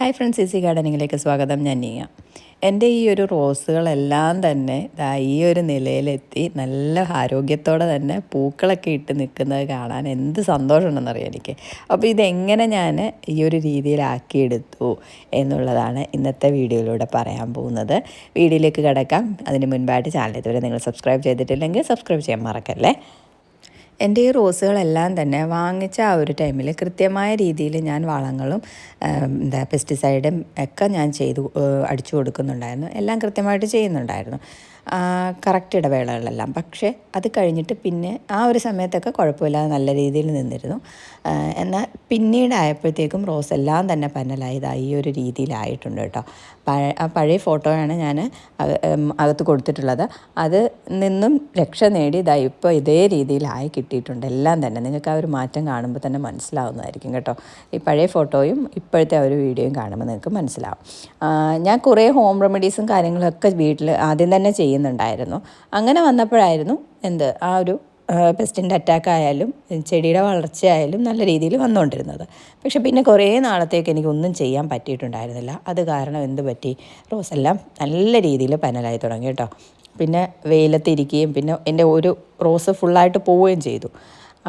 Hi friends easy ഗാർഡനിങ്ങിലേക്ക് സ്വാഗതം. ഞാൻ നീയ. എന്റെ ഈ ഒരു റോസുകളെല്ലാം തന്നെ ഈ ഒരു നിലയിലെത്തി നല്ല ആരോഗ്യത്തോടെ തന്നെ പൂക്കളൊക്കെ ഇട്ട് നിൽക്കുന്നത് കാണാൻ എന്ത് സന്തോഷമുണ്ടെന്നറിയാം എനിക്ക്. അപ്പോൾ ഇതെങ്ങനെ ഞാൻ ഈ ഒരു രീതിയിലാക്കിയെടുത്തു എന്നുള്ളതാണ് ഇന്നത്തെ വീഡിയോയിലൂടെ പറയാൻ പോകുന്നത്. വീഡിയോയിലേക്ക് കിടക്കാം. അതിന് മുൻപായിട്ട് ചാനൽ ഇതുവരെ നിങ്ങൾ സബ്സ്ക്രൈബ് ചെയ്തിട്ടില്ലെങ്കിൽ സബ്സ്ക്രൈബ് ചെയ്യാൻ മറക്കല്ലേ? എന്റെ ഈ റോസുകളെല്ലാം തന്നെ വാങ്ങിച്ച ആ ഒരു ടൈമിൽ കൃത്യമായ രീതിയിൽ ഞാൻ വളങ്ങളും എന്താ പെസ്റ്റിസൈഡും ഒക്കെ ഞാൻ ചെയ്തു അടിച്ചു കൊടുക്കുന്നുണ്ടായിരുന്നു. എല്ലാം കൃത്യമായിട്ട് ചെയ്യുന്നുണ്ടായിരുന്നു. കറക്റ്റ് ഇടവേളകളെല്ലാം. പക്ഷേ അത് കഴിഞ്ഞിട്ട് പിന്നെ ആ ഒരു സമയത്തൊക്കെ കുഴപ്പമില്ലാതെ നല്ല രീതിയിൽ നിന്നിരുന്നു. എന്നാൽ പിന്നീടായപ്പോഴത്തേക്കും റോസ് എല്ലാം തന്നെ പന്നലായതായി ഈ ഒരു രീതിയിലായിട്ടുണ്ട് കേട്ടോ. പഴ ആ പഴയ ഫോട്ടോയാണ് ഞാൻ അകത്ത് കൊടുത്തിട്ടുള്ളത്. അത് നിന്നും രക്ഷ നേടി ഇതാ ഇപ്പോൾ ഇതേ രീതിയിലായി കിട്ടിയിട്ടുണ്ട്. എല്ലാം തന്നെ. നിങ്ങൾക്ക് ആ ഒരു മാറ്റം കാണുമ്പോൾ തന്നെ മനസ്സിലാവുന്നതായിരിക്കും കേട്ടോ. ഈ പഴയ ഫോട്ടോയും ഇപ്പോഴത്തെ ആ ഒരു വീഡിയോയും കാണുമ്പോൾ നിങ്ങൾക്ക് മനസ്സിലാവും. ഞാൻ കുറേ ഹോം റെമഡീസും കാര്യങ്ങളൊക്കെ വീട്ടിൽ ആദ്യം തന്നെ ചെയ്യുന്നുണ്ടായിരുന്നു. അങ്ങനെ വന്നപ്പോഴായിരുന്നു എന്ത് ആ ഒരു പെസ്റ്റിന്റെ അറ്റാക്ക് ആയാലും ചെടിയുടെ വളർച്ചയായാലും നല്ല രീതിയിൽ വന്നുകൊണ്ടിരുന്നത്. പക്ഷേ പിന്നെ കുറേ നാളത്തേക്ക് എനിക്കൊന്നും ചെയ്യാൻ പറ്റിയിട്ടുണ്ടായിരുന്നില്ല. അത് കാരണം എന്ത് പറ്റി? റോസെല്ലാം നല്ല രീതിയിൽ പനലായി തുടങ്ങി കേട്ടോ. പിന്നെ വെയിലത്തിരിക്കുകയും പിന്നെ എന്റെ ഒരു റോസ് ഫുള്ളായിട്ട് പോവുകയും ചെയ്തു.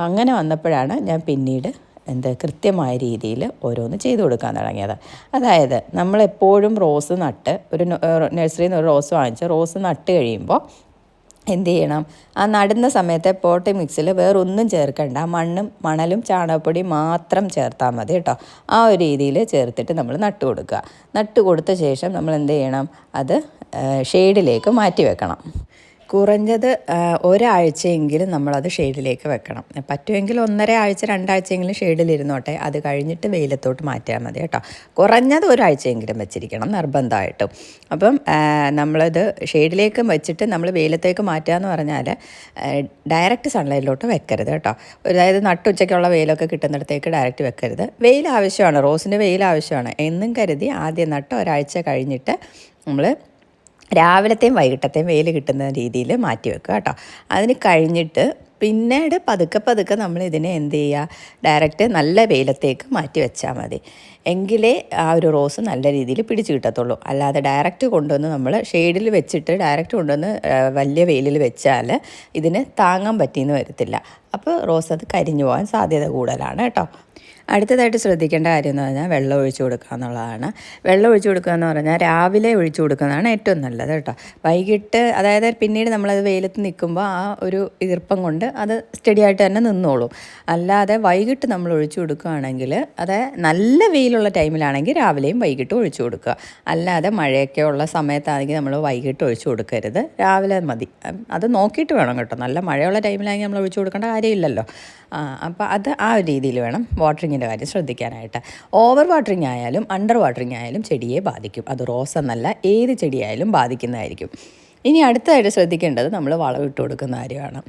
അങ്ങനെ വന്നപ്പോഴാണ് ഞാൻ പിന്നീട് എന്ത് കൃത്യമായ രീതിയിൽ ഓരോന്ന് ചെയ്തു കൊടുക്കാൻ തുടങ്ങിയത്. അതായത് നമ്മളെപ്പോഴും റോസ് നട്ട് ഒരു നഴ്സറിയിൽ നിന്ന് ഒരു റോസ് വാങ്ങിച്ച് റോസ് നട്ട് കഴിയുമ്പോൾ എന്ത് ചെയ്യണം ആ നടുന്ന സമയത്തെ പോട്ടി മിക്സിൽ വേറൊന്നും ചേർക്കണ്ട. മണ്ണും മണലും ചാണകപ്പൊടി മാത്രം ചേർത്താൽ മതി കേട്ടോ. ആ ഒരു രീതിയിൽ ചേർത്തിട്ട് നമ്മൾ നട്ട് കൊടുക്കുക. നട്ട് കൊടുത്ത ശേഷം നമ്മൾ എന്ത് ചെയ്യണം അത് ഷെയ്ഡിലേക്ക് മാറ്റി വെക്കണം. കുറഞ്ഞത് ഒരാഴ്ചയെങ്കിലും നമ്മളത് ഷെയ്ഡിലേക്ക് വെക്കണം. പറ്റുമെങ്കിൽ ഒന്നര ആഴ്ച രണ്ടാഴ്ചയെങ്കിലും ഷെയ്ഡിലിരുന്നോട്ടെ. അത് കഴിഞ്ഞിട്ട് വെയിലത്തോട്ട് മാറ്റിയാൽ മതി കേട്ടോ. കുറഞ്ഞത് ഒരാഴ്ചയെങ്കിലും വെച്ചിരിക്കണം നിർബന്ധമായിട്ടും. അപ്പം നമ്മളത് ഷെയ്ഡിലേക്ക് വെച്ചിട്ട് നമ്മൾ വെയിലത്തേക്ക് മാറ്റുക എന്ന് പറഞ്ഞാൽ ഡയറക്റ്റ് സൺലൈറ്റിലോട്ട് വെക്കരുത് കേട്ടോ. അതായത് നട്ടുച്ചയ്ക്കുള്ള വെയിലൊക്കെ കിട്ടുന്നിടത്തേക്ക് ഡയറക്റ്റ് വെക്കരുത്. വെയിൽ ആവശ്യമാണ് റോസിന് വെയിൽ ആവശ്യമാണ് എന്നും കരുതി ആദ്യം നട്ട് ഒരാഴ്ച കഴിഞ്ഞിട്ട് നമ്മൾ രാവിലത്തെയും വൈകിട്ടത്തെയും വെയിൽ കിട്ടുന്ന രീതിയിൽ മാറ്റി വെക്കുക കേട്ടോ. അതിന് കഴിഞ്ഞിട്ട് പിന്നീട് പതുക്കെ പതുക്കെ നമ്മൾ ഇതിനെ എന്ത് ചെയ്യുക? ഡയറക്റ്റ് നല്ല വെയിലത്തേക്ക് മാറ്റി വെച്ചാൽ മതി. എങ്കിലേ ആ ഒരു റോസ് നല്ല രീതിയിൽ പിടിച്ചു കിട്ടത്തുള്ളൂ. അല്ലാതെ ഡയറക്റ്റ് കൊണ്ടുവന്ന് നമ്മൾ ഷെയ്ഡിൽ വെച്ചിട്ട് ഡയറക്റ്റ് കൊണ്ടുവന്ന് വലിയ വെയിലിൽ വെച്ചാൽ ഇതിന് താങ്ങാൻ പറ്റിയെന്ന് വരത്തില്ല. അപ്പോൾ റോസ് അത് കരിഞ്ഞു പോകാൻ സാധ്യത കൂടുതലാണ് കേട്ടോ. അടുത്തതായിട്ട് ശ്രദ്ധിക്കേണ്ട കാര്യം എന്ന് പറഞ്ഞാൽ വെള്ളം ഒഴിച്ചു കൊടുക്കുക എന്നുള്ളതാണ്. വെള്ളം ഒഴിച്ചു കൊടുക്കുക എന്ന് പറഞ്ഞാൽ രാവിലെ ഒഴിച്ചു കൊടുക്കുന്നതാണ് ഏറ്റവും നല്ലത് കേട്ടോ. വൈകിട്ട് അതായത് പിന്നീട് നമ്മളത് വെയിലത്ത് നിൽക്കുമ്പോൾ ആ ഒരു ഈർപ്പം കൊണ്ട് അത് സ്റ്റഡി ആയിട്ട് തന്നെ നിന്നോളും. അല്ലാതെ വൈകിട്ട് നമ്മൾ ഒഴിച്ചു കൊടുക്കുകയാണെങ്കിൽ അത് നല്ല വെയിലുള്ള ടൈമിലാണെങ്കിൽ രാവിലെയും വൈകിട്ടും ഒഴിച്ചു കൊടുക്കുക. അല്ലാതെ മഴയൊക്കെ ഉള്ള സമയത്താണെങ്കിൽ നമ്മൾ വൈകിട്ട് ഒഴിച്ചു കൊടുക്കരുത്. രാവിലെ മതി. അത് നോക്കിയിട്ട് വേണം കേട്ടോ. നല്ല മഴയുള്ള ടൈമിലാണെങ്കിൽ നമ്മൾ ഒഴിച്ചു കൊടുക്കേണ്ട കാര്യമില്ലല്ലോ. അപ്പോൾ അത് ആ ഒരു രീതിയിൽ വേണം. വാട്ടറിങ്ങിന്റെ കാര്യം ശ്രദ്ധിക്കാനായിട്ട്. ഓവർ വാട്ടറിങ് ആയാലും അണ്ടർ വാട്ടറിങ് ആയാലും ചെടിയെ ബാധിക്കും. അത് റോസ് എന്നല്ല ഏത് ചെടിയായാലും ബാധിക്കുന്നതായിരിക്കും. ഇനി അടുത്തതായിട്ട് ശ്രദ്ധിക്കേണ്ടത് നമ്മൾ വളമിട്ട് കൊടുക്കുന്ന കാര്യമാണ്.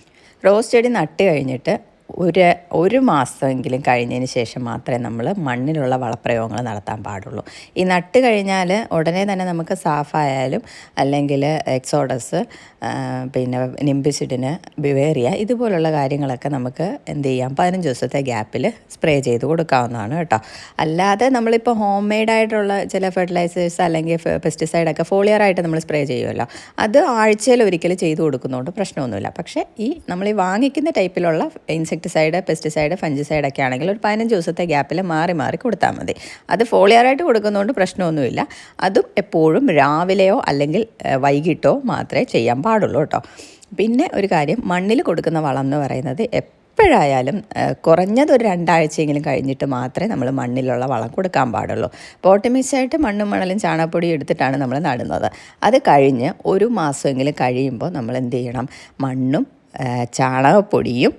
റോസ് ചെടി നട്ട് കഴിഞ്ഞിട്ട് ഒരു ഒരു മാസമെങ്കിലും കഴിഞ്ഞതിന് ശേഷം മാത്രമേ നമ്മൾ മണ്ണിലുള്ള വളപ്രയോഗങ്ങൾ നടത്താൻ പാടുള്ളൂ. ഈ നട്ട് കഴിഞ്ഞാൽ ഉടനെ തന്നെ നമുക്ക് സാഫായാലും അല്ലെങ്കിൽ എക്സോഡസ് പിന്നെ നിംബിസിഡിന് ബിവേറിയ ഇതുപോലുള്ള കാര്യങ്ങളൊക്കെ നമുക്ക് എന്ത് ചെയ്യാം? പതിനഞ്ച് ദിവസത്തെ ഗ്യാപ്പിൽ സ്പ്രേ ചെയ്ത് കൊടുക്കാവുന്നതാണ് കേട്ടോ. അല്ലാതെ നമ്മളിപ്പോൾ ഹോം മെയ്ഡായിട്ടുള്ള ചില ഫെർട്ടിലൈസേഴ്സ് അല്ലെങ്കിൽ പെസ്റ്റിസൈഡൊക്കെ ഫോളിയറായിട്ട് നമ്മൾ സ്പ്രേ ചെയ്യുമല്ലോ അത് ആഴ്ചയിൽ ഒരിക്കൽ ചെയ്ത് കൊടുക്കുന്നതുകൊണ്ട് പ്രശ്നമൊന്നുമില്ല. പക്ഷേ ഈ നമ്മൾ ഈ വാങ്ങിക്കുന്ന ടൈപ്പിലുള്ള ഇൻസെക്ടിസൈഡ് പെസ്റ്റിസൈഡ് ഫഞ്ചിസൈഡ് ഒക്കെ ആണെങ്കിൽ ഒരു പതിനഞ്ച് ദിവസത്തെ ഗ്യാപ്പിൽ മാറി മാറി കൊടുത്താൽ മതി. അത് ഫോളിയറായിട്ട് കൊടുക്കുന്നതുകൊണ്ട് പ്രശ്നമൊന്നുമില്ല. അതും എപ്പോഴും രാവിലെയോ അല്ലെങ്കിൽ വൈകിട്ടോ മാത്രമേ ചെയ്യാൻ പാടുള്ളൂ കേട്ടോ. പിന്നെ ഒരു കാര്യം മണ്ണിൽ കൊടുക്കുന്ന വളം എന്ന് പറയുന്നത് എപ്പോഴായാലും കുറഞ്ഞത് ഒരു രണ്ടാഴ്ചയെങ്കിലും കഴിഞ്ഞിട്ട് മാത്രമേ നമ്മൾ മണ്ണിലുള്ള വളം കൊടുക്കാൻ പാടുള്ളൂ. പോട്ടമിക്സായിട്ട് മണ്ണും മണലും ചാണകപ്പൊടിയും എടുത്തിട്ടാണ് നമ്മൾ നടുന്നത്. അത് കഴിഞ്ഞ് ഒരു മാസമെങ്കിലും കഴിയുമ്പോൾ നമ്മൾ എന്ത് ചെയ്യണം? മണ്ണും ചാണകപ്പൊടിയും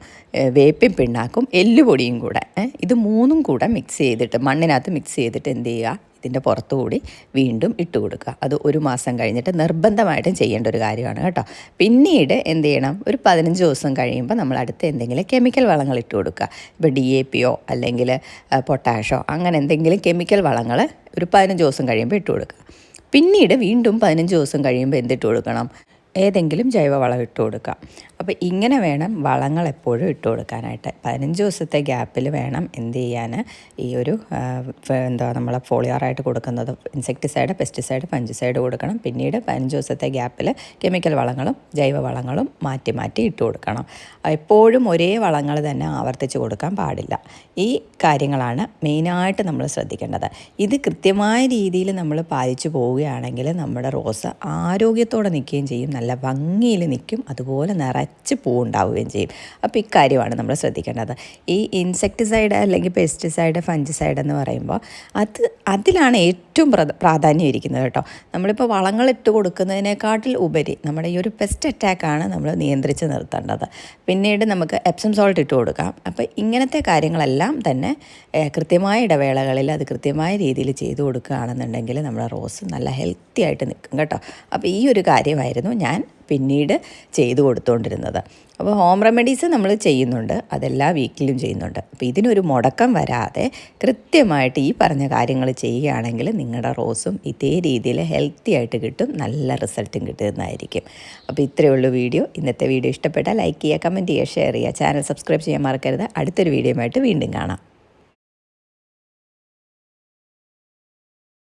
വേപ്പിൻ പിണ്ണാക്കും എല്ലുപൊടിയും കൂടെ ഇത് മൂന്നും കൂടെ മിക്സ് ചെയ്തിട്ട് മണ്ണിനകത്ത് മിക്സ് ചെയ്തിട്ട് എന്ത് ചെയ്യുക? ഇതിന്റെ പുറത്തുകൂടി വീണ്ടും ഇട്ട് കൊടുക്കുക. അത് ഒരു മാസം കഴിഞ്ഞിട്ട് നിർബന്ധമായിട്ടും ചെയ്യേണ്ട ഒരു കാര്യമാണ് കേട്ടോ. പിന്നീട് എന്ത് ചെയ്യണം? ഒരു പതിനഞ്ച് ദിവസം കഴിയുമ്പോൾ നമ്മൾ അടുത്ത് എന്തെങ്കിലും കെമിക്കൽ വളങ്ങൾ ഇട്ട് കൊടുക്കുക. ഇപ്പോൾ ഡി എ പിയോ അല്ലെങ്കിൽ പൊട്ടാഷോ അങ്ങനെ എന്തെങ്കിലും കെമിക്കൽ വളങ്ങൾ ഒരു പതിനഞ്ച് ദിവസം കഴിയുമ്പോൾ ഇട്ട് കൊടുക്കുക. പിന്നീട് വീണ്ടും പതിനഞ്ച് ദിവസം കഴിയുമ്പോൾ എന്തിട്ട് കൊടുക്കണം? ഏതെങ്കിലും ജൈവവളം ഇട്ട് കൊടുക്കുക. അപ്പോൾ ഇങ്ങനെ വേണം വളങ്ങൾ എപ്പോഴും ഇട്ട് കൊടുക്കാനായിട്ട്. പതിനഞ്ച് ദിവസത്തെ ഗ്യാപ്പിൽ വേണം എന്ത് ചെയ്യാൻ ഈ ഒരു എന്താ നമ്മളെ ഫോളിയാറായിട്ട് കൊടുക്കുന്നത് ഇൻസെക്ടിസൈഡ് പെസ്റ്റിസൈഡ് ഫഞ്ചിസൈഡ് കൊടുക്കണം. പിന്നീട് പതിനഞ്ച് ദിവസത്തെ ഗ്യാപ്പിൽ കെമിക്കൽ വളങ്ങളും ജൈവ വളങ്ങളും മാറ്റി മാറ്റി ഇട്ട് കൊടുക്കണം. എപ്പോഴും ഒരേ വളങ്ങൾ തന്നെ ആവർത്തിച്ച് കൊടുക്കാൻ പാടില്ല. ഈ കാര്യങ്ങളാണ് മെയിനായിട്ട് നമ്മൾ ശ്രദ്ധിക്കേണ്ടത്. ഇത് കൃത്യമായ രീതിയിൽ നമ്മൾ പാലിച്ചു പോവുകയാണെങ്കിൽ നമ്മുടെ റോസ് ആരോഗ്യത്തോടെ നിൽക്കുകയും ചെയ്യും. നല്ല ഭംഗിയിൽ നിൽക്കും. അതുപോലെ നിറച്ച് പൂവുണ്ടാവുകയും ചെയ്യും. അപ്പോൾ ഇക്കാര്യമാണ് നമ്മൾ ശ്രദ്ധിക്കേണ്ടത്. ഈ ഇൻസെക്ടിസൈഡ് അല്ലെങ്കിൽ പെസ്റ്റിസൈഡ് ഫഞ്ചിസൈഡ് എന്ന് പറയുമ്പോൾ അത് അതിലാണ് ഏറ്റവും പ്രധ- പ്രാധാന്യം ഇരിക്കുന്നത് കേട്ടോ. നമ്മളിപ്പോൾ വളങ്ങളിട്ട് കൊടുക്കുന്നതിനേക്കാട്ടിൽ ഉപരി നമ്മുടെ ഈ ഒരു പെസ്റ്റ് അറ്റാക്കാണ് നമ്മൾ നിയന്ത്രിച്ച് നിർത്തേണ്ടത്. പിന്നീട് നമുക്ക് എപ്സം സോൾട്ട് ഇട്ട് കൊടുക്കാം. അപ്പോൾ ഇങ്ങനത്തെ കാര്യങ്ങളെല്ലാം തന്നെ കൃത്യമായ ഇടവേളകളിൽ അത് കൃത്യമായ രീതിയിൽ ചെയ്തു കൊടുക്കുകയാണെന്നുണ്ടെങ്കിൽ നമ്മുടെ റോസ് നല്ല ഹെൽത്തി ആയിട്ട് നിൽക്കും കേട്ടോ. അപ്പോൾ ഈ ഒരു കാര്യമായിരുന്നു ഞാൻ പിന്നീട് ചെയ്തു കൊടുത്തുകൊണ്ടിരുന്നത് അപ്പോൾ ഹോം റെമഡീസ് നമ്മൾ ചെയ്യുന്നുണ്ട്. അതെല്ലാ വീക്കിലും ചെയ്യുന്നുണ്ട്. അപ്പോൾ ഇതിനൊരു മുടക്കം വരാതെ കൃത്യമായിട്ട് ഈ പറഞ്ഞ കാര്യങ്ങൾ ചെയ്യുകയാണെങ്കിൽ നിങ്ങളുടെ റോസും ഇതേ രീതിയിൽ ഹെൽത്തി ആയിട്ട് കിട്ടും. നല്ല റിസൾട്ടും കിട്ടുന്നതായിരിക്കും. അപ്പോൾ ഇത്രയേ ഉള്ളൂ വീഡിയോ. ഇന്നത്തെ വീഡിയോ ഇഷ്ടപ്പെട്ടാൽ ലൈക്ക് ചെയ്യുക കമന്റ് ചെയ്യുക ഷെയർ ചെയ്യുക. ചാനൽ സബ്സ്ക്രൈബ് ചെയ്യാൻ മറക്കരുത്. അടുത്തൊരു വീഡിയോയുമായിട്ട് വീണ്ടും കാണാം.